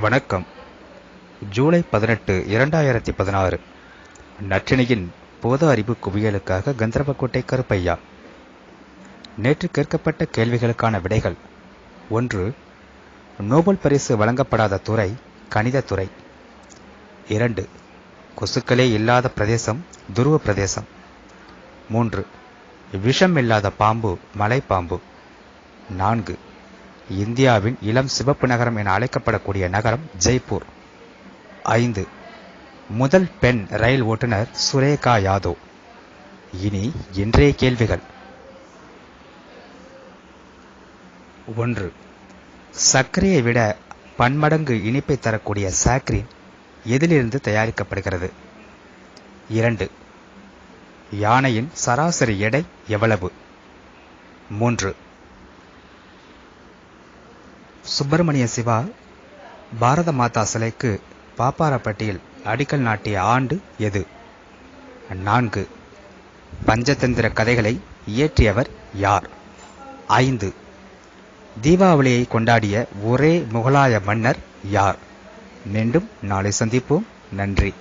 வணக்கம். ஜூலை பதினெட்டு இரண்டாயிரத்தி பதினாறு. நற்றினியின் போத அறிவு குவியலுக்காக கந்தர்வக்கோட்டை கருப்பையா. நேற்று கேட்கப்பட்ட கேள்விகளுக்கான விடைகள். ஒன்று நோபல் பரிசு வழங்கப்படாத துறை கணிதத்துறை இரண்டு கொசுக்களே இல்லாத பிரதேசம் துருவ பிரதேசம். மூன்று விஷம் இல்லாத பாம்பு மலைப்பாம்பு. நான்கு இந்தியாவின் இளம் சிவப்பு நகரம் என அழைக்கப்படக்கூடிய நகரம் ஜெய்ப்பூர். ஐந்து. முதல் பெண் ரயில் ஓட்டுநர் சுரேகா யாதவ். இனி இன்றைய கேள்விகள். ஒன்று. சர்க்கரையை விட பன்மடங்கு இனிப்பை தரக்கூடிய சாக்ரின் எதிலிருந்து தயாரிக்கப்படுகிறது? இரண்டு. யானையின் சராசரி எடை எவ்வளவு? மூன்று. சுப்பிரமணிய சிவா பாரத மாதா சிலைக்கு பாப்பாரப்பட்டியில் அடிக்கல் நாட்டிய ஆண்டு எது? நான்கு. பஞ்சதந்திர கதைகளை இயற்றியவர் யார்? ஐந்து. தீபாவளியை கொண்டாடிய ஒரே முகலாய மன்னர் யார்? மீண்டும் நாளை சந்திப்போம். நன்றி.